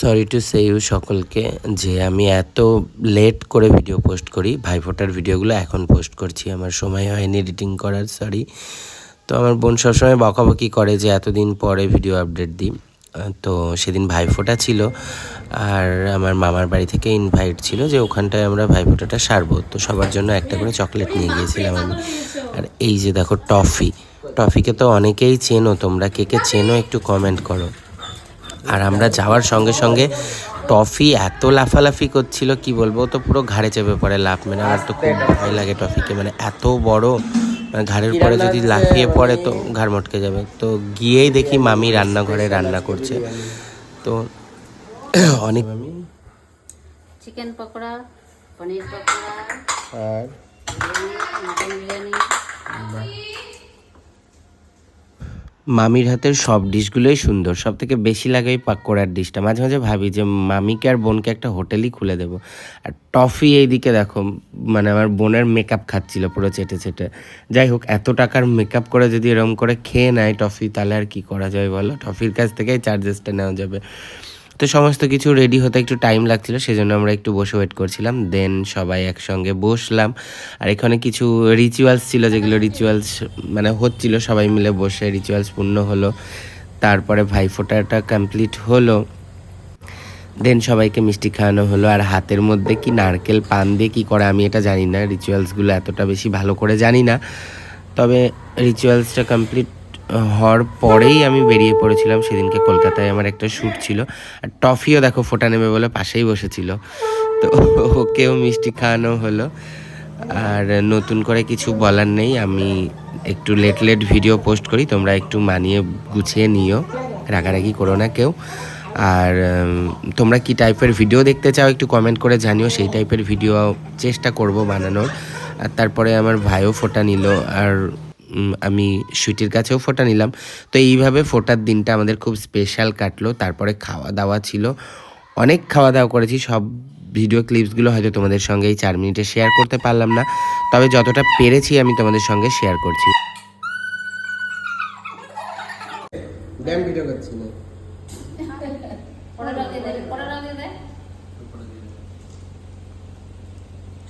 Sorry to say you সকলকে যে আমি এত লেট করে ভিডিও পোস্ট করি। ভাইফোঁটার ভিডিওগুলো এখন পোস্ট করছি। আমার সময় হয়নি এডিটিং করার সরি তো আমার বোন সবসময় বকাবকি করে যে এতদিন পরে ভিডিও আপডেট দিই। তো সেদিন ভাইফোঁটা ছিল আর আমার মামার বাড়ি থেকে ইনভাইট ছিল যে ওখানটায় আমরা ভাইফোঁটাটা সারবো। তো সবার জন্য একটা করে চকলেট নিয়ে গিয়েছিলাম আমি। আর এই যে দেখো টফি। টফিকে তো অনেকেই চেনো, তোমরা কে কে চেনো একটু কমেন্ট করো। আর আমরা যাওয়ার সঙ্গে সঙ্গে টফি এত লাফালাফি করছিল কি বলব? তো পুরো ঘাড়ে চেপে পড়ে লাফ মেরে। আমার তো খুব ভয় লাগে টফিকে। মানে এত বড় মানে ঘাড়ের পরে যদি লাফিয়ে পড়ে তো ঘাড় মটকে যাবে। তো গিয়েই দেখি মামি রান্নাঘরে রান্না করছে। তো অনেক চিকেন পকোড়া পনির পকোড়া আর? মটন বিরিয়ানি মামির হাতের সব ডিশগুলোই সুন্দর। সব থেকে বেশি লাগে ওই পাকোড়ার ডিশটা। মাঝে মাঝে ভাবি যে মামিকে আর বোনকে একটা হোটেলই খুলে দেবো। আর টফি এইদিকে দেখো মানে আমার বোনের মেকআপ খাচ্ছিল পুরো চেটে চেটে। যাই হোক, এত টাকার মেকআপ করে যদি এরম করে খেয়ে নেয় টফি, তাহলে আর কি করা যায় বলো? টফির কাছ থেকেই চার্জেসটা নেওয়া যাবে। তো সমস্ত কিছু রেডি হতে একটু টাইম লাগছিল, সেজন্য আমরা একটু বসে ওয়েট করছিলাম দেন সবাই একসঙ্গে বসলাম। আর এখানে কিছু রিচুয়ালস ছিল, যেগুলো রিচুয়ালস মানে হচ্ছিল, সবাই মিলে বসে রিচুয়ালস পূর্ণ হলো। তারপরে ভাইফোঁটাটা কমপ্লিট হলো। দেন সবাইকে মিষ্টি খাওয়ানো হলো, আর হাতের মধ্যে কি নারকেল পান দিয়ে কী করে আমি এটা জানি না রিচুয়ালসগুলো এতটা বেশি ভালো করে জানি না। তবে রিচুয়ালসটা কমপ্লিট হওয়ার পরেই আমি বেরিয়ে পড়েছিলাম, সেদিনকে কলকাতায় আমার একটা শ্যুট ছিল। আর টফিও দেখো, ফোটা নেবে বলে পাশেই বসেছিল। তো ওকেও মিষ্টি খাওয়ানো হলো। আর নতুন করে কিছু বলার নেই, আমি একটু লেট লেট ভিডিও পোস্ট করি, তোমরা একটু মানিয়ে গুছিয়ে নিও, রাগারাগি করো না কেউ। আর তোমরা কি টাইপের ভিডিও দেখতে চাও একটু কমেন্ট করে জানিও, সেই টাইপের ভিডিও চেষ্টা করব বানানোর। আর তারপরে আমার ভাইও ফোটা নিল, আর আমি সুইটির কাছেও ফোটা নিলাম। তো এইভাবে ফোটার দিনটা আমাদের খুব স্পেশাল কাটলো। তারপরে খাওয়া দাওয়া ছিল। অনেক খাওয়া দাওয়া করেছি। সব ভিডিও ক্লিপসগুলো হয়তো তোমাদের সঙ্গে এই চার মিনিটে শেয়ার করতে পারলাম না। তবে যতটা পেরেছি আমি তোমাদের সঙ্গে শেয়ার করছি। ভিডিও না।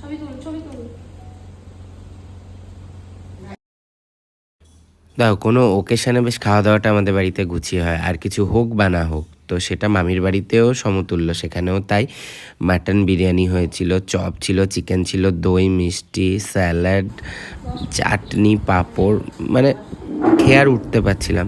ছবি তুল ছবি তুল। দেখো কোনো ওকেশানে বেশ খাওয়া দাওয়াটা আমাদের বাড়িতে গুছিয়ে হয়। আর কিছু হোক বা না হোক, তো সেটা মামির বাড়িতেও সমতুল্য। সেখানেও তাই। মাটন বিরিয়ানি হয়েছিল, চপ ছিল চিকেন ছিল, দই, মিষ্টি, স্যালাড, চাটনি, পাঁপড় মানে খেয়ে আর উঠতে পারছিলাম।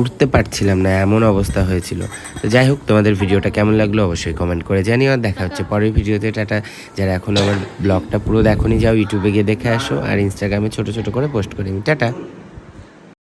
উঠতে পারছিলাম না, এমন অবস্থা হয়েছিল। তো যাই হোক, তোমাদের ভিডিওটা কেমন লাগল অবশ্যই কমেন্ট করে জানিও। আর দেখা হচ্ছে পরের ভিডিওতে। টাটা। যারা এখন আমার ব্লগটা পুরো দেখোনি, যাও ইউটিউবে গিয়ে দেখে আসো। আর ইনস্টাগ্রামে ছোট ছোট করে পোস্ট করি আমি টাটা।